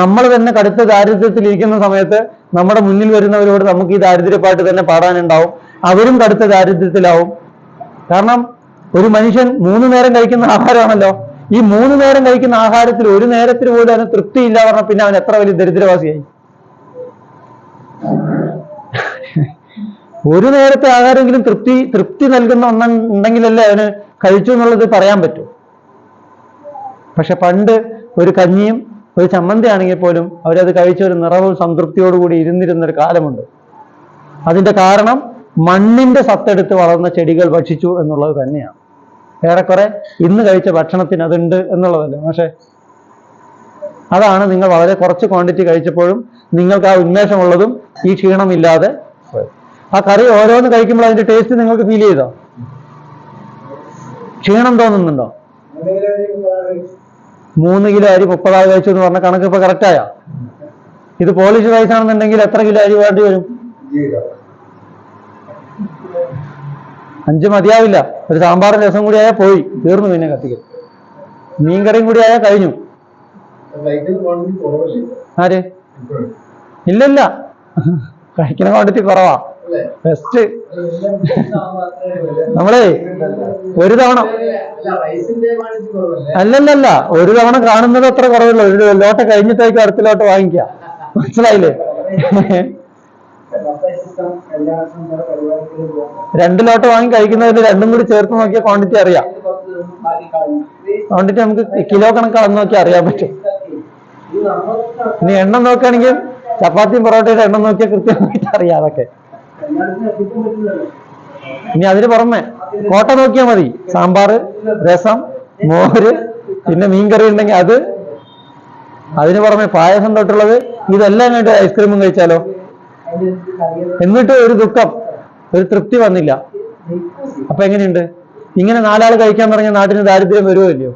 നമ്മൾ തന്നെ കടുത്ത ദാരിദ്ര്യത്തിൽ ഇരിക്കുന്ന സമയത്ത് നമ്മുടെ മുന്നിൽ വരുന്നവരോട് നമുക്ക് ഈ ദാരിദ്ര്യപ്പാട്ട് തന്നെ പാടാനുണ്ടാവും. അവരും കടുത്ത ദാരിദ്ര്യത്തിലാവും. കാരണം ഒരു മനുഷ്യൻ മൂന്ന് നേരം കഴിക്കുന്ന ആഹാരമാണല്ലോ. ഈ മൂന്ന് നേരം കഴിക്കുന്ന ആഹാരത്തിൽ ഒരു നേരത്തിൽ പോലും അവന് തൃപ്തിയില്ല പറഞ്ഞാൽ പിന്നെ അവൻ എത്ര വലിയ ദരിദ്രവാസിയായി? ഒരു നേരത്തെ ആഹാരമെങ്കിലും തൃപ്തി തൃപ്തി നൽകുന്ന ഒന്നുണ്ടെങ്കിലല്ലേ അവന് കഴിച്ചു എന്നുള്ളത് പറയാൻ പറ്റൂ. പക്ഷെ പണ്ട് ഒരു കഞ്ഞിയും ഒരു ചമ്മന്തി ആണെങ്കിൽ പോലും അവരത് കഴിച്ച ഒരു നിറവും സംതൃപ്തിയോടുകൂടി ഇരുന്നിരുന്ന ഒരു കാലമുണ്ട്. അതിന്റെ കാരണം മണ്ണിന്റെ സത്തെടുത്ത് വളർന്ന ചെടികൾ ഭക്ഷിച്ചു എന്നുള്ളത് തന്നെയാണ്. ഏറെക്കുറെ ഇന്ന് കഴിച്ച ഭക്ഷണത്തിന് അതുണ്ട് എന്നുള്ളതല്ല പക്ഷേ അതാണ് നിങ്ങൾ വളരെ കുറച്ച് ക്വാണ്ടിറ്റി കഴിച്ചപ്പോഴും നിങ്ങൾക്ക് ആ ഉന്മേഷമുള്ളതും ഈ ക്ഷീണമില്ലാതെ. ആ കറി ഓരോന്ന് കഴിക്കുമ്പോൾ അതിന്റെ ടേസ്റ്റ് നിങ്ങൾക്ക് ഫീൽ ചെയ്തോ? ക്ഷീണം തോന്നുന്നുണ്ടോ? മൂന്ന് കിലോ അരി മുപ്പതാൾ കഴിച്ചു എന്ന് പറഞ്ഞ കണക്ക് ഇപ്പൊ കറക്റ്റ് ആയാ? ഇത് പോളിഷ് റൈസ് ആണെന്നുണ്ടെങ്കിൽ എത്ര കിലോ അരി വേണ്ടി വരും? അഞ്ച് മതിയാവില്ല. ഒരു സാമ്പാറും രസം കൂടി ആയാൽ പോയി. തീർന്നു പിന്നെ കത്തിക്കൽ. മീൻകറിയും കൂടി ആയാൽ കഴിഞ്ഞു. ആര്? ഇല്ലല്ല. കഴിക്കുന്ന ക്വാണ്ടിറ്റി കുറവാ. ബെസ്റ്റ് നമ്മളേ ഒരു തവണ അല്ലല്ലല്ല ഒരു തവണ കാണുന്നത് അത്ര കുറവുള്ളൂ ഒരു ലോട്ട കഴിഞ്ഞിട്ടേക്ക് അടുത്ത ലോട്ട് വാങ്ങിക്ക. മനസ്സിലായില്ലേ? രണ്ട് ലോട്ട് വാങ്ങി കഴിക്കുന്നതിന് രണ്ടും കൂടി ചേർത്ത് നോക്കിയ ക്വാണ്ടിറ്റി അറിയാം. ക്വാണ്ടിറ്റി നമുക്ക് കിലോ കണക്ക് അളന്ന് നോക്കി അറിയാൻ പറ്റും. ഇനി എണ്ണം നോക്കുകയാണെങ്കിൽ ചപ്പാത്തിയും പൊറോട്ടയുടെ എണ്ണം നോക്കിയാൽ കൃത്യമായിട്ട് അറിയാം അതൊക്കെ. ഇനി അതിന് പുറമെ കോട്ട നോക്കിയാൽ മതി. സാമ്പാർ രസം മോര് പിന്നെ മീൻകറി ഉണ്ടെങ്കിൽ അത്. അതിന് പുറമെ പായസം തൊട്ടുള്ളത് ഇതെല്ലാം കഴിഞ്ഞിട്ട് ഐസ്ക്രീമും കഴിച്ചാലോ? എന്നിട്ട് ഒരു ദുഃഖം ഒരു തൃപ്തി വന്നില്ല. അപ്പൊ എങ്ങനെയുണ്ട്? ഇങ്ങനെ നാലാൾ കഴിക്കാൻ പറഞ്ഞ നാട്ടിന് ദാരിദ്ര്യം വരുമോ ഇല്ലയോ?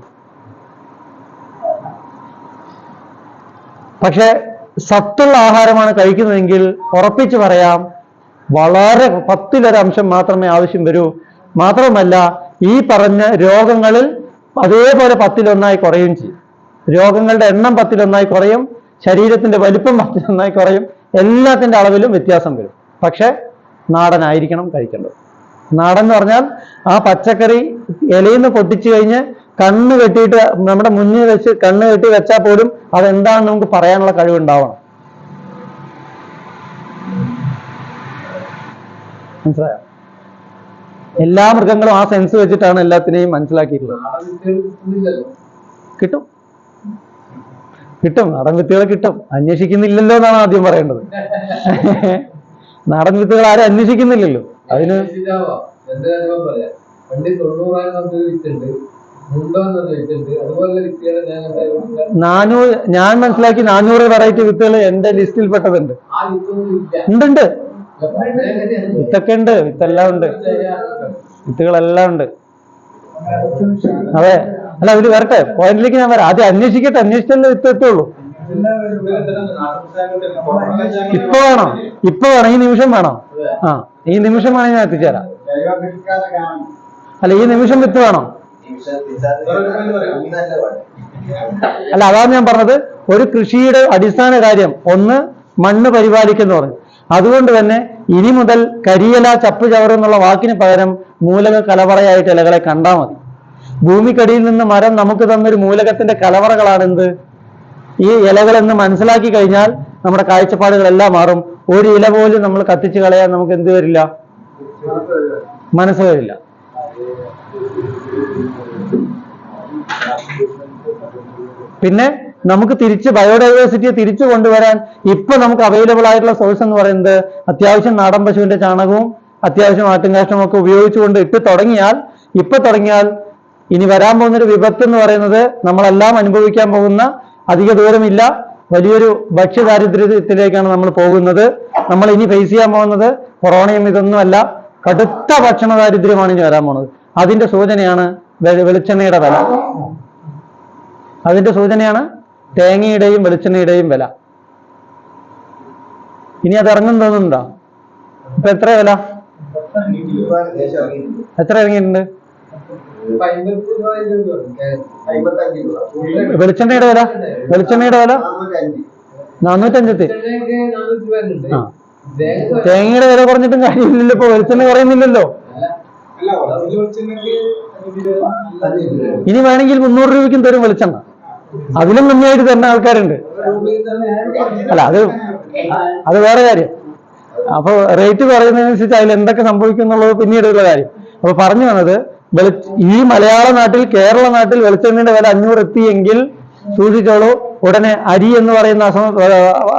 പക്ഷെ സത്തുള്ള ആഹാരമാണ് കഴിക്കുന്നതെങ്കിൽ ഉറപ്പിച്ചു പറയാം വളരെ പത്തിലൊരംശം മാത്രമേ ആവശ്യം വരൂ. മാത്രമല്ല ഈ പറഞ്ഞ രോഗങ്ങളിൽ അതേപോലെ പത്തിലൊന്നായി കുറയും ചെയ്യും. രോഗങ്ങളുടെ എണ്ണം പത്തിലൊന്നായി കുറയും ശരീരത്തിന്റെ വലിപ്പം പത്തിലൊന്നായി കുറയും എല്ലാത്തിന്റെ അളവിലും വ്യത്യാസം വരും. പക്ഷെ നാടനായിരിക്കണം കഴിക്കേണ്ടത്. നാടൻ എന്ന് പറഞ്ഞാൽ ആ പച്ചക്കറി ഇലയിൽ നിന്ന് പൊട്ടിച്ചു കഴിഞ്ഞ് കണ്ണ് കെട്ടിയിട്ട് നമ്മുടെ മുന്നിൽ വെച്ച് കണ്ണ് കെട്ടി വെച്ചാൽ പോലും അതെന്താണെന്ന് നമുക്ക് പറയാനുള്ള കഴിവുണ്ടാവണം. മനസ്സിലായോ? എല്ലാ മൃഗങ്ങളും ആ സെൻസ് വെച്ചിട്ടാണ് എല്ലാത്തിനെയും മനസ്സിലാക്കിയിട്ടുള്ളത്. കിട്ടും. കിട്ടും. നാടൻ വിത്തുകളെ കിട്ടും. അന്വേഷിക്കുന്നില്ലല്ലോ എന്നാണ് ആദ്യം പറയേണ്ടത്. നാടൻ വിത്തുകൾ ആരും അന്വേഷിക്കുന്നില്ലല്ലോ. അതിന് നാനൂറ് ഞാൻ മനസ്സിലാക്കി നാനൂറ് വെറൈറ്റി വിത്തുകൾ എന്റെ ലിസ്റ്റിൽ പെട്ടതുണ്ട്. ഉണ്ട് വിത്തൊക്കെ ഉണ്ട് വിത്തെല്ലാം ഉണ്ട്. വിത്തുകളെല്ലാം ഉണ്ട്. അതെ. അല്ല അവർ വരട്ടെ. പോയിന്റിലേക്ക് ഞാൻ വരാം. ആദ്യം അന്വേഷിക്കട്ടെ. അന്വേഷിച്ചല്ലേ വിത്ത് എത്തുള്ളൂ. ഇപ്പൊ വേണം? ഇപ്പൊ വേണം? ഈ നിമിഷം വേണം? ആ ഈ നിമിഷം വേണം ഞാൻ എത്തിച്ചേരാം. അല്ല ഈ നിമിഷം വിത്ത് വേണം? അല്ല അതാണ് ഞാൻ പറഞ്ഞത്. ഒരു കൃഷിയുടെ അടിസ്ഥാന കാര്യം. ഒന്ന് മണ്ണ് പരിപാലിക്കുന്നു പറഞ്ഞു. അതുകൊണ്ട് തന്നെ ഇനി മുതൽ കരിയല ചപ്പ് ചവറ് എന്നുള്ള വാക്കിന് പകരം മൂലക കലവറയായിട്ട് ഇലകളെ കണ്ടാൽ മതി. ഭൂമിക്കടിയിൽ നിന്ന് മരം നമുക്ക് തന്നൊരു മൂലകത്തിന്റെ കലവറകളാണ് എന്ത് ഈ ഇലകളെന്ന് മനസ്സിലാക്കി കഴിഞ്ഞാൽ നമ്മുടെ കാഴ്ചപ്പാടുകളെല്ലാം മാറും. ഒരു ഇല പോലും നമ്മൾ കത്തിച്ചു കളയാൻ നമുക്ക് എന്ത് വരില്ല? മനസ്സ് വരില്ല. പിന്നെ നമുക്ക് തിരിച്ച് ബയോഡൈവേഴ്സിറ്റിയെ തിരിച്ചു കൊണ്ടുവരാൻ ഇപ്പൊ നമുക്ക് അവൈലബിൾ ആയിട്ടുള്ള സോഴ്സ് എന്ന് പറയുന്നത് അത്യാവശ്യം നാടൻ പശുവിന്റെ ചാണകവും അത്യാവശ്യം ആട്ടുംകാഷ്ടവും ഒക്കെ ഉപയോഗിച്ചുകൊണ്ട് ഇട്ട് തുടങ്ങിയാൽ ഇപ്പൊ തുടങ്ങിയാൽ ഇനി വരാൻ പോകുന്ന ഒരു വിപത്ത് എന്ന് പറയുന്നത് നമ്മളെല്ലാം അനുഭവിക്കാൻ പോകുന്ന അധിക ദൂരമില്ല. വലിയൊരു ഭക്ഷ്യദാരിദ്ര്യത്തിലേക്കാണ് നമ്മൾ പോകുന്നത്. നമ്മൾ ഇനി ഫേസ് ചെയ്യാൻ പോകുന്നത് കൊറോണയും ഇതൊന്നുമല്ല കടുത്ത ഭക്ഷണ ദാരിദ്ര്യമാണ് ഇനി വരാൻ പോകുന്നത്. അതിന്റെ സൂചനയാണ് വെളിച്ചെണ്ണയുടെ വില. അതിന്റെ സൂചനയാണ് തേങ്ങയുടെയും വെളിച്ചെണ്ണയുടെയും വില. ഇനി അത് ഇറങ്ങും തോന്നുന്നുണ്ടോ ഇപ്പൊ എത്ര വില? എത്ര ഇറങ്ങിയിട്ടുണ്ട്? വെളിച്ചെണ്ണയുടെ വില? വെളിച്ചെണ്ണയുടെ വില? നാനൂറ്റഞ്ചത്തി തേങ്ങയുടെ വില കുറഞ്ഞിട്ടും കാര്യമില്ലല്ലോ. ഇപ്പൊ വെളിച്ചെണ്ണ കുറയുന്നില്ലല്ലോ. ഇനി വേണമെങ്കിൽ മുന്നൂറ് രൂപയ്ക്കും തരും വെളിച്ചെണ്ണ. അതിലും നന്നായിട്ട് തരുന്ന ആൾക്കാരുണ്ട്. അല്ല അത് അത് വേറെ കാര്യം. അപ്പൊ റേറ്റ് കുറയുന്നതിനനുസരിച്ച് അതിൽ എന്തൊക്കെ സംഭവിക്കും എന്നുള്ളത് പിന്നീടുള്ള കാര്യം. അപ്പൊ പറഞ്ഞു വന്നത് ഈ മലയാള നാട്ടിൽ കേരള നാട്ടിൽ വെളിച്ചെണ്ണയുടെ വില അഞ്ഞൂറ് എത്തിയെങ്കിൽ സൂക്ഷിച്ചോളൂ. ഉടനെ അരി എന്ന് പറയുന്ന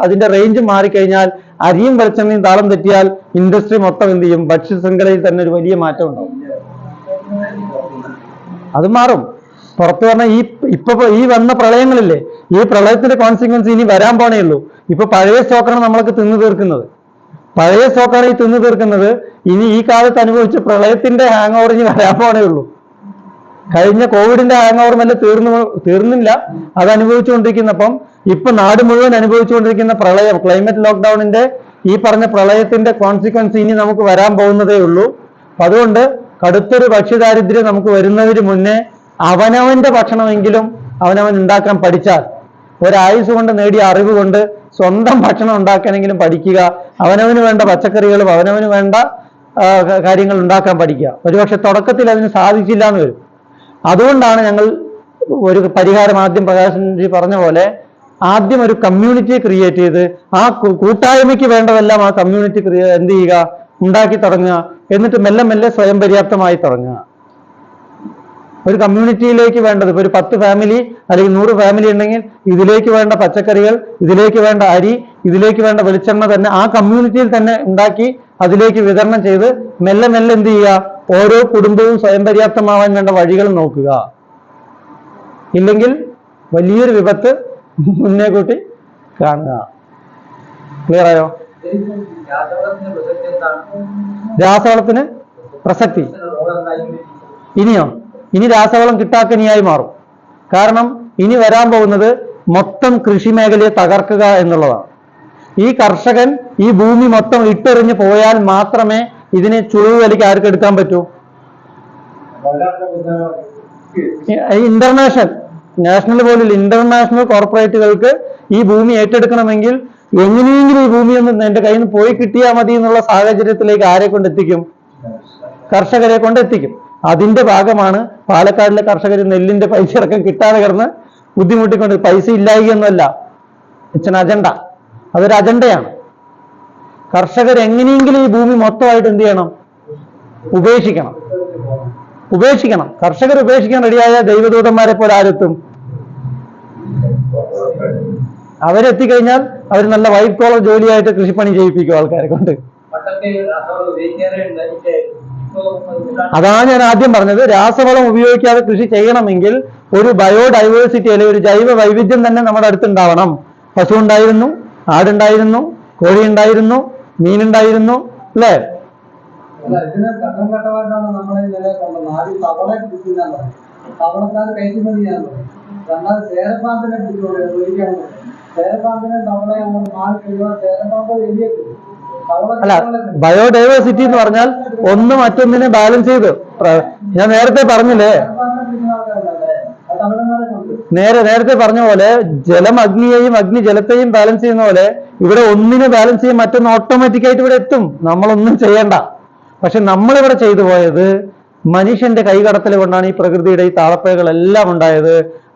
അതിന്റെ റേഞ്ച് മാറിക്കഴിഞ്ഞാൽ അരിയും വെളിച്ചെണ്ണയും താളം തെറ്റിയാൽ ഇൻഡസ്ട്രി മൊത്തം എന്ത് ചെയ്യും? ഭക്ഷ്യശൃംഖലയിൽ തന്നെ ഒരു വലിയ മാറ്റം ഉണ്ടാവും. അത് മാറും. പുറത്ത് പറഞ്ഞാൽ ഈ ഇപ്പൊ ഈ വന്ന പ്രളയങ്ങളില്ലേ ഈ പ്രളയത്തിന്റെ കോൺസിക്വൻസ് ഇനി വരാൻ പോണേ ഉള്ളൂ. ഇപ്പൊ പഴയ സ്റ്റോക്കാണ് നമ്മൾക്ക് തിന്നു തീർക്കുന്നത്. പഴയ സ്റ്റോക്കാണ് ഈ തിന്നു തീർക്കുന്നത്. ഇനി ഈ കാലത്ത് അനുഭവിച്ച പ്രളയത്തിന്റെ ഹാങ് ഓവർ ഇനി വരാൻ പോണേ ഉള്ളൂ. കഴിഞ്ഞ കോവിഡിന്റെ ഹാങ് ഓവർ മെല്ലെ തീർന്നു തീർന്നില്ല. അത് അനുഭവിച്ചുകൊണ്ടിരിക്കുന്നപ്പം ഇപ്പൊ നാട് മുഴുവൻ അനുഭവിച്ചുകൊണ്ടിരിക്കുന്ന പ്രളയം ക്ലൈമറ്റ് ലോക്ക്ഡൌണിന്റെ ഈ പറഞ്ഞ പ്രളയത്തിന്റെ കോൺസിക്വൻസ് ഇനി നമുക്ക് വരാൻ പോകുന്നതേ ഉള്ളൂ. അതുകൊണ്ട് കടുത്തൊരു ഭക്ഷ്യദാരിദ്ര്യം നമുക്ക് വരുന്നതിന് മുന്നേ അവനവന്റെ ഭക്ഷണമെങ്കിലും അവനവൻ ഉണ്ടാക്കാൻ പഠിച്ചാൽ ഒരായുസ് കൊണ്ട് നേടിയ അറിവ് കൊണ്ട് സ്വന്തം ഭക്ഷണം ഉണ്ടാക്കാനെങ്കിലും പഠിക്കുക അവനവന് വേണ്ട പച്ചക്കറികളും അവനവന് വേണ്ട കാര്യങ്ങൾ ഉണ്ടാക്കാൻ പഠിക്കുക. ഒരുപക്ഷെ തുടക്കത്തിൽ അതിന് സാധിച്ചില്ല എന്ന് വരും. അതുകൊണ്ടാണ് ഞങ്ങൾ ഒരു പരിഹാരം ആദ്യം പ്രകാശൻ ജി പറഞ്ഞ പോലെ ആദ്യം ഒരു കമ്മ്യൂണിറ്റി ക്രിയേറ്റ് ചെയ്ത് ആ കൂട്ടായ്മയ്ക്ക് വേണ്ടതെല്ലാം ആ കമ്മ്യൂണിറ്റി എന്ത് ചെയ്യുക ഉണ്ടാക്കി തുടങ്ങുക എന്നിട്ട് മെല്ലെ മെല്ലെ സ്വയം പര്യാപ്തമായി തുടങ്ങുക. ഒരു കമ്മ്യൂണിറ്റിയിലേക്ക് വേണ്ടത്. ഒരു പത്ത് ഫാമിലി അല്ലെങ്കിൽ നൂറ് ഫാമിലി ഉണ്ടെങ്കിൽ ഇതിലേക്ക് വേണ്ട പച്ചക്കറികൾ ഇതിലേക്ക് വേണ്ട അരി ഇതിലേക്ക് വേണ്ട വെളിച്ചെണ്ണ തന്നെ ആ കമ്മ്യൂണിറ്റിയിൽ തന്നെ ഉണ്ടാക്കി അതിലേക്ക് വിതരണം ചെയ്ത് മെല്ലെ മെല്ലെ എന്ത് ചെയ്യുക? ഓരോ കുടുംബവും സ്വയം പര്യാപ്തമാവാൻ വേണ്ട വഴികൾ നോക്കുക. ഇല്ലെങ്കിൽ വലിയൊരു വിപത്ത് മുന്നേ കൂട്ടി കാണുക. ക്ലിയർ ആയോ? രാസവളത്തിന് പ്രസക്തി. ഇനിയോ? ഇനി രാസവളം കിട്ടാക്കനിയായി മാറും. കാരണം ഇനി വരാൻ പോകുന്നത് മൊത്തം കൃഷി മേഖലയെ തകർക്കുക എന്നുള്ളതാണ്. ഈ കർഷകൻ ഈ ഭൂമി മൊത്തം ഇട്ടെറിഞ്ഞു പോയാൽ മാത്രമേ ഇതിനെ ചുളിവ് വലിക്ക് ആർക്ക് എടുക്കാൻ പറ്റൂ? ഇന്റർനാഷണൽ നാഷണൽ പോലുള്ള ഇന്റർനാഷണൽ കോർപ്പറേറ്റുകൾക്ക് ഈ ഭൂമി ഏറ്റെടുക്കണമെങ്കിൽ എങ്ങനെയെങ്കിലും ഈ ഭൂമി ഒന്ന് എന്റെ കയ്യിൽ നിന്ന് പോയി കിട്ടിയാൽ മതി എന്നുള്ള സാഹചര്യത്തിലേക്ക് ആരെ കൊണ്ടെത്തിക്കും കർഷകരെ കൊണ്ട് എത്തിക്കും. അതിന്റെ ഭാഗമാണ് പാലക്കാടിലെ കർഷകർ നെല്ലിന്റെ പൈസ ഇറക്കം കിട്ടാതെ കിടന്ന് ബുദ്ധിമുട്ടിക്കൊണ്ട് പൈസ ഇല്ലായികയൊന്നുമല്ല ഇറ്റ്സ് അജണ്ട അതൊരു അജണ്ടയാണ് കർഷകർ എങ്ങനെയെങ്കിലും ഈ ഭൂമി മൊത്തമായിട്ട് എന്ത് ചെയ്യണം? ഉപേക്ഷിക്കണം. ഉപേക്ഷിക്കണം. കർഷകർ ഉപേക്ഷിക്കാൻ റെഡിയായ ദൈവദൂതന്മാരെ പോലെ ആരെത്തും? അവരെത്തിക്കഴിഞ്ഞാൽ അവർ നല്ല വൈറ്റ് കോളർ ജോലിയായിട്ട് കൃഷിപ്പണി ചെയ്യിപ്പിക്കും ആൾക്കാരെ കൊണ്ട്. അതാണ് ഞാൻ ആദ്യം പറഞ്ഞത്. രാസവളം ഉപയോഗിക്കാതെ കൃഷി ചെയ്യണമെങ്കിൽ ഒരു ബയോഡൈവേഴ്സിറ്റി അല്ലെങ്കിൽ ഒരു ജൈവ വൈവിധ്യം തന്നെ നമ്മുടെ അടുത്തുണ്ടാവണം. പശു ഉണ്ടായിരുന്നു ആടുണ്ടായിരുന്നു കോഴി ഉണ്ടായിരുന്നു മീനുണ്ടായിരുന്നു അല്ലേ? ചേരപ്പാമ്പിനെ പിടിച്ചോളൂ ചേരപ്പാമ്പിനെ നമ്മളെ മാറി കഴിയുമ്പോൾ ചേരപ്പാമ്പ് വലിയ അല്ല ബയോഡൈവേഴ്സിറ്റി എന്ന് പറഞ്ഞാൽ ഒന്ന് മറ്റൊന്നിനെ ബാലൻസ് ചെയ്ത്. ഞാൻ നേരത്തെ പറഞ്ഞില്ലേ? നേരെ നേരത്തെ പറഞ്ഞ പോലെ ജലം അഗ്നിയെയും അഗ്നി ജലത്തെയും ബാലൻസ് ചെയ്യുന്ന പോലെ ഇവിടെ ഒന്നിനെ ബാലൻസ് ചെയ്യും മറ്റൊന്ന് ഓട്ടോമാറ്റിക് ആയിട്ട് ഇവിടെ എത്തും. നമ്മളൊന്നും ചെയ്യണ്ട. പക്ഷെ നമ്മളിവിടെ ചെയ്തു പോയത് മനുഷ്യന്റെ കൈകടത്തൽ കൊണ്ടാണ് ഈ പ്രകൃതിയുടെ ഈ താളപ്പഴകളെല്ലാം ഉണ്ടായത്.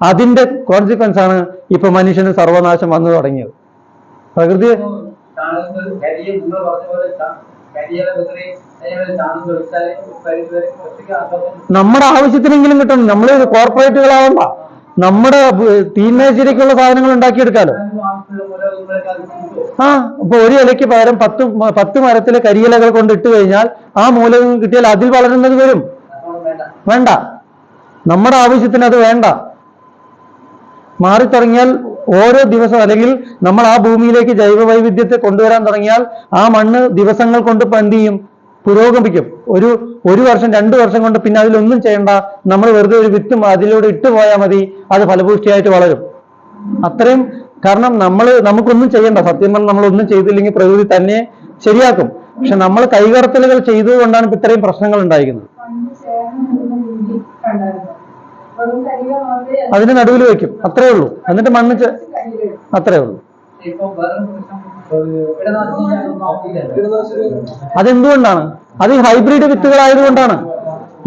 അതിന്റെ കോൺസിക്വൻസ് ആണ് ഇപ്പൊ മനുഷ്യന് സർവനാശം വന്നു തുടങ്ങിയത്. പ്രകൃതി കരിയെ നിങ്ങൾ പറഞ്ഞ പോലെ നമ്മുടെ ആവശ്യത്തിനെങ്കിലും കിട്ടണം. നമ്മൾ കോർപ്പറേറ്റുകളാവണ്ട നമ്മുടെ തീന്മേശിരിക്കുള്ള സാധനങ്ങൾ ഉണ്ടാക്കിയെടുക്കാലോ? ആ അപ്പൊ ഒരു ഇലയ്ക്ക് പകരം പത്ത് പത്ത് മരത്തിലെ കരിയിലകൾ കൊണ്ട് ഇട്ട് കഴിഞ്ഞാൽ ആ മൂലകം കിട്ടിയാൽ അതിൽ വളരുന്നത് വരും. വേണ്ട. വേണ്ട. നമ്മുടെ ആവശ്യത്തിന് അത് വേണ്ട. മാറിത്തുടങ്ങിയാൽ ഓരോ ദിവസം അല്ലെങ്കിൽ നമ്മൾ ആ ഭൂമിയിലേക്ക് ജൈവ വൈവിധ്യത്തെ കൊണ്ടുവരാൻ തുടങ്ങിയാൽ ആ മണ്ണ് ദിവസങ്ങൾ കൊണ്ട് പന്തിയും പുരോഗമിക്കും. ഒരു ഒരു വർഷം രണ്ടു വർഷം കൊണ്ട് പിന്നെ അതിലൊന്നും ചെയ്യണ്ട. നമ്മൾ വെറുതെ ഒരു വിത്ത് അതിലൂടെ ഇട്ട് പോയാൽ മതി. അത് ഫലപുഷ്ടിയായിട്ട് വളരും. അത്രയും കാരണം നമ്മൾ നമുക്കൊന്നും ചെയ്യണ്ട. സത്യം പറഞ്ഞാൽ നമ്മളൊന്നും ചെയ്തില്ലെങ്കിൽ പ്രകൃതി തന്നെ ശരിയാക്കും. പക്ഷെ നമ്മൾ കൈകടത്തലുകൾ ചെയ്തതുകൊണ്ടാണ് ഇപ്പൊ ഇത്രയും പ്രശ്നങ്ങൾ ഉണ്ടായിരിക്കുന്നത്. പണ്ട് ചേർന്ന് ഉണ്ടായിരുന്നു വെറും കരിക മാത്രമേ അതിന് നടുവിൽ വെക്കും അത്രേ ഉള്ളൂ. എന്നിട്ട് മണ്ണ് അത്രേ ഉള്ളൂ. അതെന്തുകൊണ്ടാണ്? അത് ഈ ഹൈബ്രിഡ് വിത്തുകളായതുകൊണ്ടാണ്.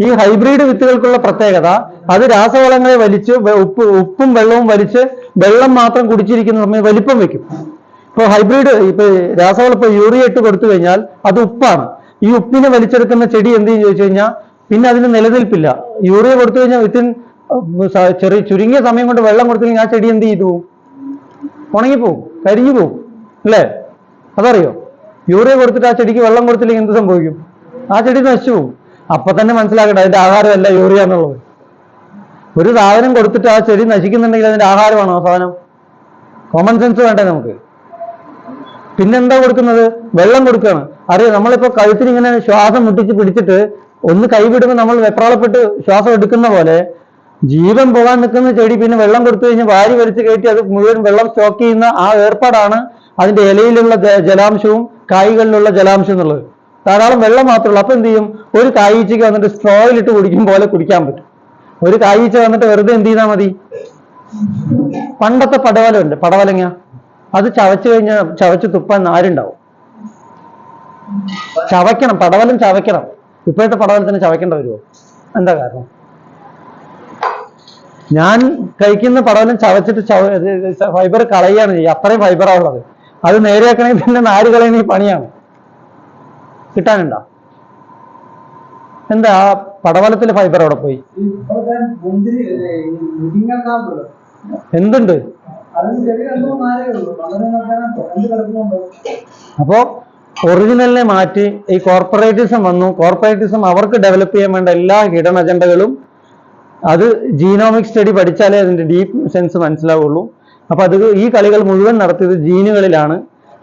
ഈ ഹൈബ്രിഡ് വിത്തുകൾക്കുള്ള പ്രത്യേകത അത് രാസവളങ്ങളെ വലിച്ച് ഉപ്പ് ഉപ്പും വെള്ളവും വലിച്ച് വെള്ളം മാത്രം കുടിച്ചിരിക്കുന്ന സമയം വലിപ്പം വെക്കും ഇപ്പൊ ഹൈബ്രിഡ് ഇപ്പൊ രാസവളം ഇപ്പൊ യൂറിയ ഇട്ട് കൊടുത്തു കഴിഞ്ഞാൽ അത് ഉപ്പാണ്. ഈ ഉപ്പിനെ വലിച്ചെടുക്കുന്ന ചെടി എന്ത് ചെയ്യും ചോദിച്ചു കഴിഞ്ഞാൽ പിന്നെ അതിന് നിലനിൽപ്പില്ല. യൂറിയ കൊടുത്തു കഴിഞ്ഞാൽ വിത്തിൻ ചെറിയ ചുരുങ്ങിയ സമയം കൊണ്ട് വെള്ളം കൊടുത്തില്ലെങ്കിൽ ആ ചെടി എന്ത് ചെയ്തു? ഉണങ്ങിപ്പോവും കരിഞ്ഞു പോവും അല്ലേ? അതറിയോ? യൂറിയ കൊടുത്തിട്ട് ആ ചെടിക്ക് വെള്ളം കൊടുത്തില്ലെങ്കിൽ എന്ത് സംഭവിക്കും? ആ ചെടി നശിച്ചു പോകും അപ്പൊ തന്നെ മനസ്സിലാക്കട്ടെ അതിന്റെ ആഹാരമല്ല യൂറിയ എന്നുള്ളത്. ഒരു സാധനം കൊടുത്തിട്ട് ആ ചെടി നശിക്കുന്നുണ്ടെങ്കിൽ അതിന്റെ ആഹാരമാണോ ആ സാധനം? കോമൺ സെൻസ് വേണ്ടേ നമുക്ക്? പിന്നെന്താ കൊടുക്കുന്നത്? വെള്ളം കൊടുക്കുകയാണ്. അറിയാം? നമ്മളിപ്പോ കഴുത്തിന് ഇങ്ങനെ ശ്വാസം മുട്ടിച്ച് പിടിച്ചിട്ട് ഒന്ന് കൈവിടുമ്പോൾ നമ്മൾ വെപ്രാളപ്പെട്ട് ശ്വാസം എടുക്കുന്ന പോലെ ജീവൻ പോകാൻ നിൽക്കുന്ന ചെടി പിന്നെ വെള്ളം കൊടുത്തു കഴിഞ്ഞാൽ വാരി വലിച്ചു കയറ്റി അത് മുഴുവൻ വെള്ളം സ്റ്റോക്ക് ചെയ്യുന്ന ആ ഏർപ്പാടാണ് അതിന്റെ ഇലയിലുള്ള ജലാംശവും കായ്കളിലുള്ള ജലാംശം എന്നുള്ളത്. ധാരാളം വെള്ളം മാത്രമല്ല അപ്പൊ എന്ത് ചെയ്യും? ഒരു കായീച്ചയ്ക്ക് വന്നിട്ട് സ്ട്രോയിലിട്ട് കുടിക്കും പോലെ കുടിക്കാൻ പറ്റും. ഒരു കായീച്ച വന്നിട്ട് വെറുതെ എന്ത് ചെയ്താൽ മതി? പണ്ടത്തെ പടവലുണ്ട് പടവലങ്ങ. അത് ചവച്ചു കഴിഞ്ഞാൽ ചവച്ച് തുപ്പാൻ നാരുണ്ടാവും ചവയ്ക്കണം. പടവലും ചവയ്ക്കണം. ഇപ്പോഴത്തെ പടവലത്തിന് ചവയ്ക്കേണ്ട വരുമോ? എന്താ കാരണം? ഞാൻ കഴിക്കുന്ന പടവലം ചവച്ചിട്ട് ഫൈബർ കളയുകയാണ് ചെയ്യുക അത്രയും ഫൈബറാണ് ഉള്ളത്. അത് നേരെയാക്കണമെങ്കിൽ പിന്നെ നാര് കളയണ പണിയാണ്. കിട്ടാനുണ്ടോ? എന്താ പടവലത്തിലെ ഫൈബർ അവിടെ പോയി? എന്തുണ്ട്? അപ്പോ ഒറിജിനലിനെ മാറ്റി ഈ കോർപ്പറേറ്റിസം വന്നു. കോർപ്പറേറ്റിസം അവർക്ക് ഡെവലപ്പ് ചെയ്യാൻ വേണ്ട എല്ലാ ഹിഡൻ അജണ്ടകളും അത് ജീനോമിക് സ്റ്റഡി പഠിച്ചാലേ അതിന്റെ ഡീപ്പ് സെൻസ് മനസ്സിലാവുള്ളൂ. അപ്പൊ അത് ഈ കളികൾ മുഴുവൻ നടത്തിയത് ജീനുകളിലാണ്.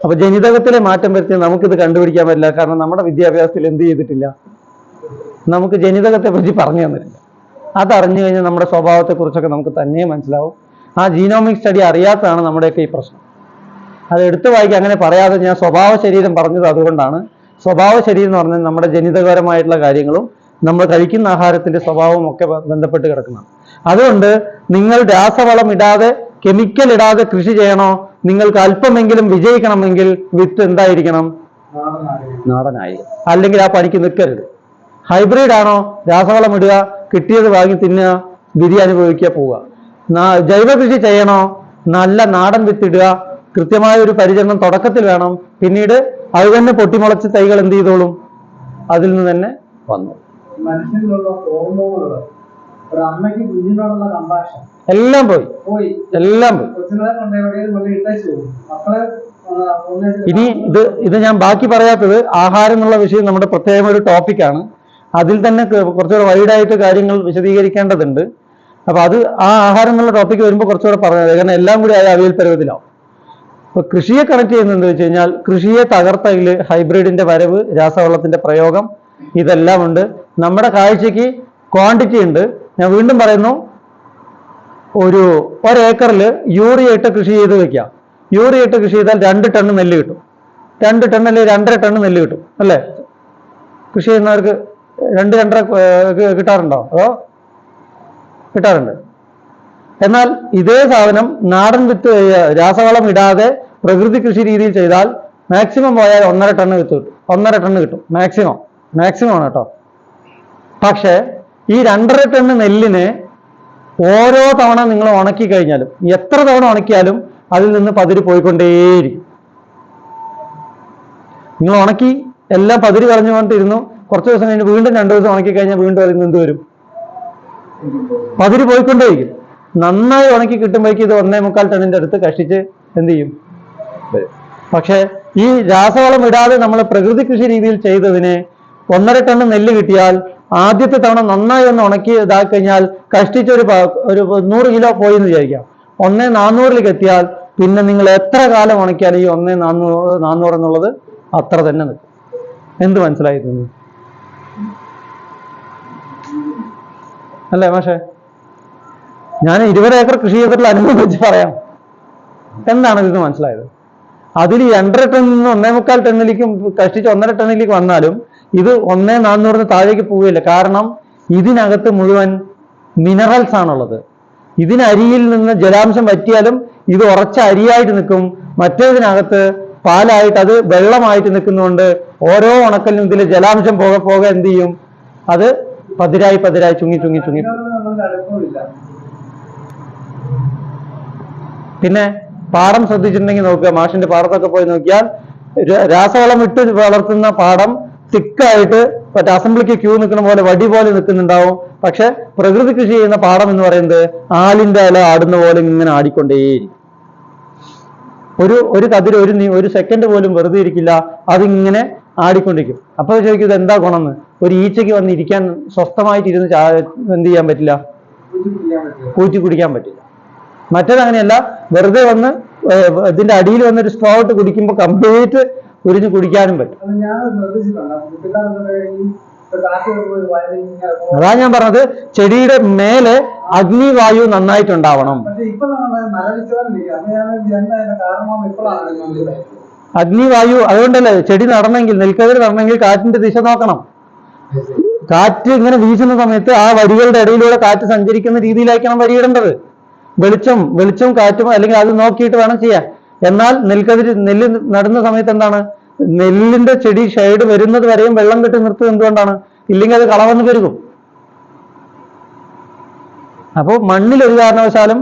അപ്പൊ ജനിതകത്തിലെ മാറ്റം വരുത്തി നമുക്കിത് കണ്ടുപിടിക്കാൻ പറ്റില്ല. കാരണം നമ്മുടെ വിദ്യാഭ്യാസത്തിൽ എന്ത് ചെയ്തിട്ടില്ല? നമുക്ക് ജനിതകത്തെ പറ്റി പറഞ്ഞു തന്നിട്ടില്ല. അതറിഞ്ഞു കഴിഞ്ഞാൽ നമ്മുടെ സ്വഭാവത്തെ കുറിച്ചൊക്കെ നമുക്ക് തന്നെ മനസ്സിലാവും. ആ ജീനോമിക് സ്റ്റഡി അറിയാത്തതാണ് നമ്മുടെയൊക്കെ ഈ പ്രശ്നം. അത് എടുത്തു വായിക്കുക അങ്ങനെ പറയാതെ ഞാൻ സ്വഭാവ ശരീരം പറഞ്ഞത് അതുകൊണ്ടാണ്. സ്വഭാവ ശരീരം എന്ന് പറഞ്ഞാൽ നമ്മുടെ ജനിതകപരമായിട്ടുള്ള കാര്യങ്ങളും നമ്മൾ കഴിക്കുന്ന ആഹാരത്തിന്റെ സ്വഭാവവും ഒക്കെ ബന്ധപ്പെട്ട് കിടക്കുന്നതാണ് അതുകൊണ്ട് നിങ്ങൾ രാസവളം ഇടാതെ കെമിക്കൽ ഇടാതെ കൃഷി ചെയ്യണോ? നിങ്ങൾക്ക് അല്പമെങ്കിലും വിജയിക്കണമെങ്കിൽ വിത്ത് എന്തായിരിക്കണം? നാടനായി അല്ലെങ്കിൽ ആ പണിക്ക് നിൽക്കരുത്. ഹൈബ്രിഡ് ആണോ? രാസവളം ഇടുക കിട്ടിയത് വാങ്ങി തിന്നുക വിധി അനുഭവിക്കുക പോവുക. ജൈവ കൃഷി ചെയ്യണോ? നല്ല നാടൻ വിത്തിടുക കൃത്യമായ ഒരു പരിചരണം തുടക്കത്തിൽ വേണം. പിന്നീട് അത് തന്നെ പൊട്ടിമുളച്ച് തൈകൾ എന്ത് ചെയ്തോളും? അതിൽ നിന്ന് തന്നെ വന്നു. മനുഷ്യനിലുള്ള ഹോർമോണുകൾ ഒരു അമ്മയ്ക്ക് കുഞ്ഞിനോടുള്ള കമ്പാഷൻ എല്ലാം പോയി. പോയി. എല്ലാം പോയി. കൊച്ചുങ്ങളെ കൊണ്ട് എവിടെയും കൊണ്ട് ഇട്ടേച്ചു പോകും മക്കളെ ഇനി ഇത് ഇത് ഞാൻ ബാക്കി പറയാത്തത് ആഹാരം എന്നുള്ള വിഷയം നമ്മുടെ പ്രത്യേകം ഒരു ടോപ്പിക്കാണ് അതിൽ തന്നെ കുറച്ചുകൂടെ വൈഡായിട്ട് കാര്യങ്ങൾ വിശദീകരിക്കേണ്ടതുണ്ട്. അപ്പൊ അത് ആ ആഹാരം എന്നുള്ള ടോപ്പിക്ക് വരുമ്പോൾ കുറച്ചുകൂടെ പറഞ്ഞത് കാരണം എല്ലാം കൂടി ആയ അവിയൽ പരുവത്തിലാവും അപ്പൊ കൃഷിയെ കണക്ട് ചെയ്യുന്നത് വെച്ച് കഴിഞ്ഞാൽ കൃഷിയെ തകർത്തതിൽ ഹൈബ്രിഡിന്റെ വരവ് രാസവളത്തിന്റെ പ്രയോഗം ഇതെല്ലാം ഉണ്ട്. നമ്മുടെ കാഴ്ചക്ക് ക്വാണ്ടിറ്റി ഉണ്ട്. ഞാൻ വീണ്ടും പറയുന്നു ഒരു ഒരേക്കറിൽ യൂറിയ ഇട്ട് കൃഷി ചെയ്ത് വെക്കാം. യൂറിയ ഇട്ട് കൃഷി ചെയ്താൽ രണ്ട് ടൺ നെല്ല് കിട്ടും. രണ്ട് ടൺ അല്ലെങ്കിൽ രണ്ടര ടൺ നെല്ല് കിട്ടും അല്ലേ? കൃഷി ചെയ്യുന്നവർക്ക് രണ്ട് രണ്ടര കിട്ടാറുണ്ടോ? അതോ കിട്ടാറുണ്ട്. എന്നാൽ ഇതേ സാധനം നാടൻ വിത്ത് രാസവളം ഇടാതെ പ്രകൃതി കൃഷി രീതിയിൽ ചെയ്താൽ മാക്സിമം പോയാൽ ഒന്നര ടണ്ണ് വിത്ത് കിട്ടും. ഒന്നര ടണ്ണ് കിട്ടും മാക്സിമം മാക്സിമം ആണ് കേട്ടോ. പക്ഷേ ഈ രണ്ടര ടണ്ണ് നെല്ലിനെ ഓരോ തവണ നിങ്ങൾ ഉണക്കി കഴിഞ്ഞാലും എത്ര തവണ ഉണക്കിയാലും അതിൽ നിന്ന് പതിര് പോയിക്കൊണ്ടേയിരിക്കും. നിങ്ങൾ ഉണക്കി എല്ലാം പതിര് കളഞ്ഞുകൊണ്ടിരുന്നു കുറച്ച് ദിവസം കഴിഞ്ഞ് വീണ്ടും രണ്ടു ദിവസം ഉണക്കി കഴിഞ്ഞാൽ വീണ്ടും അതിൽ നിന്ന് എന്ത് വരും? പതിര് പോയിക്കൊണ്ടേയിരിക്കും. നന്നായി ഉണക്കി കിട്ടുമ്പോഴേക്കും ഇത് ഒന്നേ മുക്കാൽ ടണ്ണിന്റെ അടുത്ത് കഷ്ടിച്ച് എന്ത് ചെയ്യും? പക്ഷേ ഈ രാസവളം ഇടാതെ നമ്മൾ പ്രകൃതി കൃഷി രീതിയിൽ ചെയ്തതിന് ഒന്നര ടൺ നെല്ല് കിട്ടിയാൽ ആദ്യത്തെ തവണ നന്നായി ഒന്ന് ഉണക്കി ഇതാക്കി കഴിഞ്ഞാൽ കഷ്ടിച്ച് ഒരു ഒരു നൂറ് കിലോ പോയി എന്ന് വിചാരിക്കാം. ഒന്നേ നാന്നൂറിലേക്ക് എത്തിയാൽ പിന്നെ നിങ്ങൾ എത്ര കാലം ഉണക്കിയാലും ഈ ഒന്നേ നാന്നൂറ് നാന്നൂറ് എന്നുള്ളത് അത്ര തന്നെ നിൽക്കും. എന്ത് മനസ്സിലായി തോന്നുന്നു? അല്ലേ മാഷേ? ഞാൻ ഇരുപത് ഏക്കർ കൃഷി ചെയ്തിട്ടുള്ള അനുഭവം വെച്ച് പറയാം. എന്താണ് ഇതിന് മനസ്സിലായത്? അതിൽ രണ്ടര ടണ്ണിൽ നിന്ന് ഒന്നേ മുക്കാൽ ടണ്ണിലേക്കും കഷ്ടിച്ച് ഒന്നര ടണ്ണിലേക്ക് വന്നാലും ഇത് ഒന്നേ നാന്നൂറിന് താഴേക്ക് പോവുകയില്ല. കാരണം ഇതിനകത്ത് മുഴുവൻ മിനറൽസ് ആണുള്ളത്. ഇതിനരിയിൽ നിന്ന് ജലാംശം വറ്റിയാലും ഇത് ഉറച്ച അരിയായിട്ട് നിൽക്കും. മറ്റേതിനകത്ത് പാലായിട്ട് അത് വെള്ളമായിട്ട് നിൽക്കുന്നതുകൊണ്ട് ഓരോ ഉണക്കലിനും ഇതിലെ ജലാംശം പോകെ പോകെ എന്ത് ചെയ്യും? അത് പതിരായി പതിരായി ചുങ്ങി ചുങ്ങി ചുങ്ങി. പിന്നെ പാടം ശ്രദ്ധിച്ചിട്ടുണ്ടെങ്കിൽ നോക്കുക. മാഷിന്റെ പാടത്തൊക്കെ പോയി നോക്കിയാൽ രാസവളം ഇട്ട് വളർത്തുന്ന പാടം തിക്കായിട്ട് മറ്റേ അസംബ്ലിക്ക് ക്യൂ നിൽക്കുന്ന പോലെ വടി പോലെ നിൽക്കുന്നുണ്ടാവും. പക്ഷെ പ്രകൃതി കൃഷി ചെയ്യുന്ന പാടം എന്ന് പറയുന്നത് ആലിന്റെ ഇല ആടുന്ന പോലെ ഇങ്ങനെ ആടിക്കൊണ്ടേയിരിക്കും. ഒരു ഒരു കതിര് ഒരു ഒരു സെക്കൻഡ് പോലും വെറുതെ ഇരിക്കില്ല അതിങ്ങനെ ആടിക്കൊണ്ടിരിക്കും. അപ്പോൾ ചോദിക്കും ഇത് എന്താ ഗുണമെന്ന്? ഒരു ഈച്ചയ്ക്ക് വന്ന് ഇരിക്കാൻ സ്വസ്ഥമായിട്ട് ഇരുന്ന് എന്ത് ചെയ്യാൻ പറ്റില്ല? കുറ്റി കുടിക്കാൻ പറ്റില്ല. മറ്റേത് അങ്ങനെയല്ല വെറുതെ വന്ന് ഇതിന്റെ അടിയിൽ വന്നൊരു സ്ട്രോ ഇട്ട് കുടിക്കുമ്പോൾ കംപ്ലീറ്റ് ഉരിഞ്ഞ് കുടിക്കാനും പറ്റും. അതാ ഞാൻ പറഞ്ഞത് ചെടിയുടെ മേലെ അഗ്നിവായു നന്നായിട്ടുണ്ടാവണം. അഗ്നിവായു അതുകൊണ്ടല്ലേ ചെടി നടണമെങ്കിൽ നെൽക്കതിർ നടണമെങ്കിൽ കാറ്റിന്റെ ദിശ നോക്കണം. കാറ്റ് ഇങ്ങനെ വീശുന്ന സമയത്ത് ആ വരികളുടെ ഇടയിലൂടെ കാറ്റ് സഞ്ചരിക്കുന്ന രീതിയിലായിരിക്കണം വരിയിടേണ്ടത്. വെളിച്ചം വെളിച്ചം കാറ്റും അല്ലെങ്കിൽ അത് നോക്കിയിട്ട് വേണം ചെയ്യാൻ. എന്നാൽ നെൽക്കതിര് നെല്ല് നടുന്ന സമയത്ത് എന്താണ്? നെല്ലിന്റെ ചെടി ഷെയ്ഡ് വരുന്നത് വരെയും വെള്ളം കെട്ടി നിർത്തുന്നത് എന്തുകൊണ്ടാണ്? ഇല്ലെങ്കിൽ അത് കളവന്ന് പെരുകും അപ്പോൾ മണ്ണിൽ ഒരു കാരണവശാലും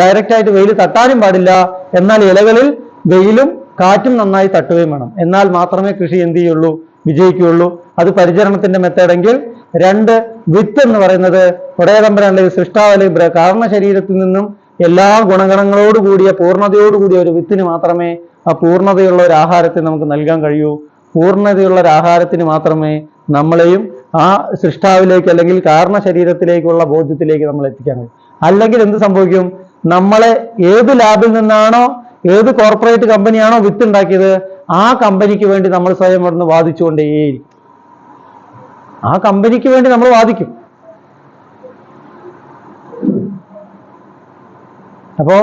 ഡയറക്റ്റ് ആയിട്ട് വെയിൽ തട്ടാനും പാടില്ല. എന്നാൽ ഇലകളിൽ വെയിലും കാറ്റും നന്നായി തട്ടുകയും വേണം. എന്നാൽ മാത്രമേ കൃഷി എന്ത് ചെയ്യുള്ളൂ? വിജയിക്കുകയുള്ളൂ. അത് പരിചരണത്തിന്റെ മെത്തേഡെങ്കിൽ രണ്ട് വിത്ത് എന്ന് പറയുന്നത് ഒടയതമ്പര അല്ലെങ്കിൽ സൃഷ്ടാവ് അല്ലെങ്കിൽ കാരണ ശരീരത്തിൽ നിന്നും എല്ലാ ഗുണഗണങ്ങളോട് കൂടിയ പൂർണതയോട് കൂടിയ ഒരു വിത്തിന് മാത്രമേ ആ പൂർണതയുള്ള ഒരു ആഹാരത്തെ നമുക്ക് നൽകാൻ കഴിയൂ. പൂർണതയുള്ള ഒരു ആഹാരത്തിന് മാത്രമേ നമ്മളെയും ആ സൃഷ്ടാവിലേക്ക് അല്ലെങ്കിൽ കാരണ ശരീരത്തിലേക്കുള്ള ബോധ്യത്തിലേക്ക് നമ്മൾ എത്തിക്കാൻ കഴിയും. അല്ലെങ്കിൽ എന്ത് സംഭവിക്കും? നമ്മളെ ഏത് ലാബിൽ നിന്നാണോ ഏത് കോർപ്പറേറ്റ് കമ്പനിയാണോ വിത്ത് ഉണ്ടാക്കിയത് ആ കമ്പനിക്ക് വേണ്ടി നമ്മൾ സ്വയം ഇവിടുന്ന് വാദിച്ചുകൊണ്ടേയിരിക്കും. ആ കമ്പനിക്ക് വേണ്ടി നമ്മൾ വാദിക്കും. അപ്പോ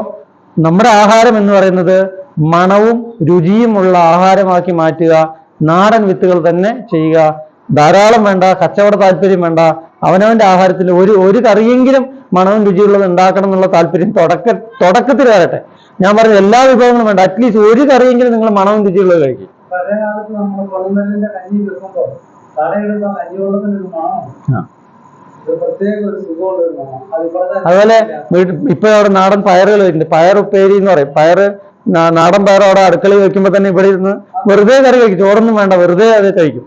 നമ്മുടെ ആഹാരം എന്ന് പറയുന്നത് മണവും രുചിയുമുള്ള ആഹാരമാക്കി മാറ്റുക നാടൻ വിത്തുകൾ തന്നെ ചെയ്യുക ധാരാളം വേണ്ട കച്ചവട താല്പര്യം വേണ്ട അവനവന്റെ ആഹാരത്തിൽ ഒരു ഒരു കറിയെങ്കിലും മണവും രുചിയുള്ളത് ഉണ്ടാക്കണം എന്നുള്ള താല്പര്യം തുടക്ക തുടക്കത്തിൽ വരട്ടെ. ഞാൻ പറഞ്ഞ എല്ലാ വിഭവങ്ങളും വേണ്ട അറ്റ്ലീസ്റ്റ് ഒരു കറിയെങ്കിലും നിങ്ങൾ മണവും രുചിയുള്ളത് കഴിക്കും. പഴയ കാലത്ത് നമ്മൾ കഞ്ഞി മണം അതുപോലെ ഇപ്പൊ അവിടെ നാടൻ പയറുകൾ വരുന്നുണ്ട് പയർ ഉപ്പേരി എന്ന് പറയും. പയറ് നാ- നാടൻ പയർ അവിടെ അടുക്കളയിൽ വെക്കുമ്പോൾ തന്നെ ഇവിടെ ഇരുന്ന് വെറുതെ കറി കഴിക്കും. ചോറൊന്നും വേണ്ട വെറുതെ അത് കഴിക്കും.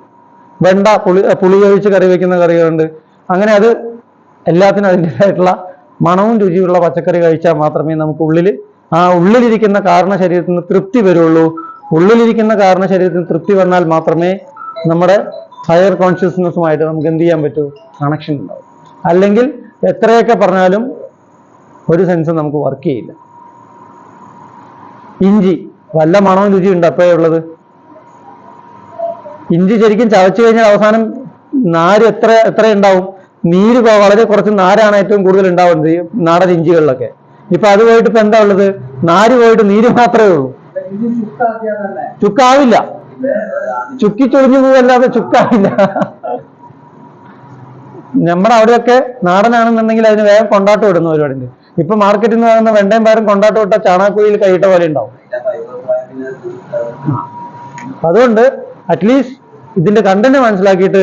വെണ്ട പുളി പുളി കഴിച്ച് കറി വെക്കുന്ന കറികളുണ്ട്. അങ്ങനെ അത് എല്ലാത്തിനും അതിന്റെതായിട്ടുള്ള മണവും രുചിയുള്ള പച്ചക്കറി കഴിച്ചാൽ മാത്രമേ നമുക്ക് ഉള്ളിൽ ആ ഉള്ളിലിരിക്കുന്ന കാരണ ശരീരത്തിന് തൃപ്തി വരുള്ളൂ. ഉള്ളിലിരിക്കുന്ന കാരണ ശരീരത്തിന് തൃപ്തി വന്നാൽ മാത്രമേ നമ്മുടെ ഹയർ കോൺഷ്യസ്നെസ്സുമായിട്ട് നമുക്ക് എന്ത് ചെയ്യാൻ പറ്റൂ? കണക്ഷൻ ഉണ്ടാവും. അല്ലെങ്കിൽ എത്രയൊക്കെ പറഞ്ഞാലും ഒരു സെൻസ് നമുക്ക് വർക്ക് ചെയ്യില്ല. ഇഞ്ചി വല്ല മണവും രുചി ഉണ്ട് അപ്പോഴേ ഉള്ളത്? ഇഞ്ചി ശരിക്കും ചവച്ചു കഴിഞ്ഞാൽ അവസാനം നാര് എത്ര എത്ര ഉണ്ടാവും? നീര് വളരെ കുറച്ച് നാരാണ് ഏറ്റവും കൂടുതൽ ഉണ്ടാവുന്നത് നാടൻ ഇഞ്ചികളിലൊക്കെ. ഇപ്പൊ അത് പോയിട്ട് ഇപ്പൊ എന്താ ഉള്ളത്? നാര് പോയിട്ട് നീര് മാത്രമേ ഉള്ളൂ. ചുക്കാവില്ല. ചുക്കി ചൊളിഞ്ഞു പോവല്ലാതെ ചുക്കാവില്ല. നമ്മുടെ അവിടെയൊക്കെ നാടനാണെന്നുണ്ടെങ്കിൽ അതിന് വേഗം കൊണ്ടാട്ടം ഇടുന്ന പരിപാടിയുണ്ട്. ഇപ്പൊ മാർക്കറ്റിൽ നിന്ന് വാങ്ങുന്ന വെണ്ടയും പയറും കൊണ്ടാട്ടം ഇട്ട ചാണാക്കുയിൽ കൈയിട്ട പോലെ ഉണ്ടാവും. അതുകൊണ്ട് അറ്റ്ലീസ്റ്റ് ഇതിന്റെ കണ്ടന്റ് മനസ്സിലാക്കിയിട്ട്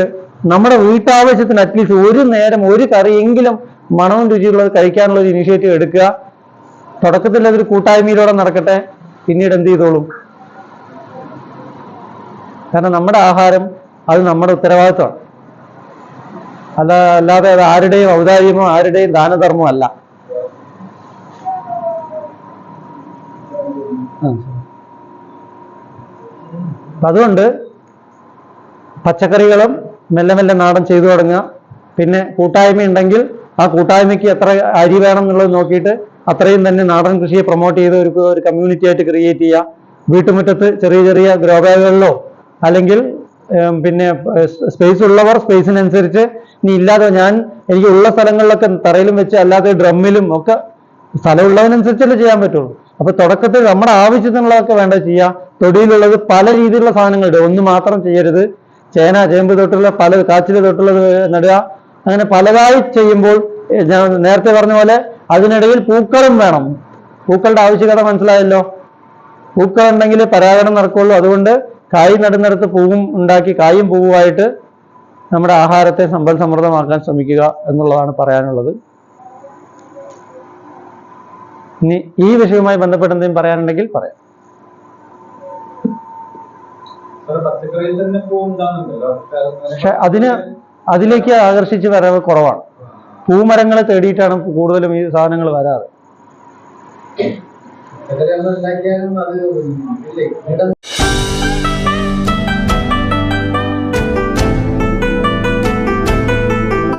നമ്മുടെ വീട്ടാവശ്യത്തിന് അറ്റ്ലീസ്റ്റ് ഒരു നേരം ഒരു കറിയെങ്കിലും മണവും രുചിയുള്ളത് കഴിക്കാനുള്ള ഒരു ഇനിഷ്യേറ്റീവ് എടുക്കുക. തുടക്കത്തിൽ അതൊരു കൂട്ടായ്മയിലൂടെ നടക്കട്ടെ. പിന്നീട് എന്ത് ചെയ്തോളും? കാരണം നമ്മുടെ ആഹാരം അത് നമ്മുടെ ഉത്തരവാദിത്വമാണ്. അല്ല അല്ലാതെ അത് ആരുടെയും ഔദാര്യമോ ആരുടെയും ദാനധർമ്മോ അല്ല. അതുകൊണ്ട് പച്ചക്കറികളും മെല്ലെ മെല്ലെ നാടൻ ചെയ്തു തുടങ്ങുക. പിന്നെ കൂട്ടായ്മ ഉണ്ടെങ്കിൽ ആ കൂട്ടായ്മയ്ക്ക് എത്ര അരി വേണം എന്നുള്ളത് നോക്കിയിട്ട് അത്രയും തന്നെ നാടൻ കൃഷിയെ പ്രൊമോട്ട് ചെയ്ത് ഒരു ഒരു കമ്മ്യൂണിറ്റി ആയിട്ട് ക്രിയേറ്റ് ചെയ്യുക. വീട്ടുമുറ്റത്ത് ചെറിയ ചെറിയ ഗ്രോബാഗുകളിലോ അല്ലെങ്കിൽ പിന്നെ സ്പേസ് ഉള്ളവർ സ്പേസിനനുസരിച്ച് ഇനി ഇല്ലാതെ ഞാൻ എനിക്ക് ഉള്ള സ്ഥലങ്ങളിലൊക്കെ തറയിലും വെച്ച് അല്ലാതെ ഡ്രമ്മിലും ഒക്കെ സ്ഥലമുള്ളതിനനുസരിച്ചല്ലേ ചെയ്യാൻ പറ്റുള്ളൂ. അപ്പൊ തുടക്കത്തിൽ നമ്മുടെ ആവശ്യത്തിനുള്ളതൊക്കെ വേണ്ട ചെയ്യുക തൊടിയിലുള്ളത് പല രീതിയിലുള്ള സാധനങ്ങളുണ്ട്. ഒന്ന് മാത്രം ചെയ്യരുത്. ചേന ചേമ്പ് തൊട്ടുള്ള പല കാച്ചിൽ തൊട്ടുള്ളത് നടുക. അങ്ങനെ പലതായി ചെയ്യുമ്പോൾ ഞാൻ നേരത്തെ പറഞ്ഞ പോലെ അതിനിടയിൽ പൂക്കളും വേണം. പൂക്കളുടെ ആവശ്യകത മനസ്സിലായല്ലോ? പൂക്കളുണ്ടെങ്കിൽ പരാഗണം നടക്കുള്ളൂ. അതുകൊണ്ട് കായ് നടുന്നിടത്ത് പൂവും ഉണ്ടാക്കി കായും പൂവുമായിട്ട് നമ്മുടെ ആഹാരത്തെ സമ്പൽ സമൃദ്ധമാക്കാൻ ശ്രമിക്കുക എന്നുള്ളതാണ് പറയാനുള്ളത്. ഇനി ഈ വിഷയവുമായി ബന്ധപ്പെട്ട് എന്തെങ്കിലും പറയാനുണ്ടെങ്കിൽ പറയാം. പക്ഷെ അതിന് അതിലേക്ക് ആകർഷിച്ച് വരവ് കുറവാണ്. പൂമരങ്ങളെ തേടിയിട്ടാണ് കൂടുതലും ഈ സാധനങ്ങൾ വരാറ്.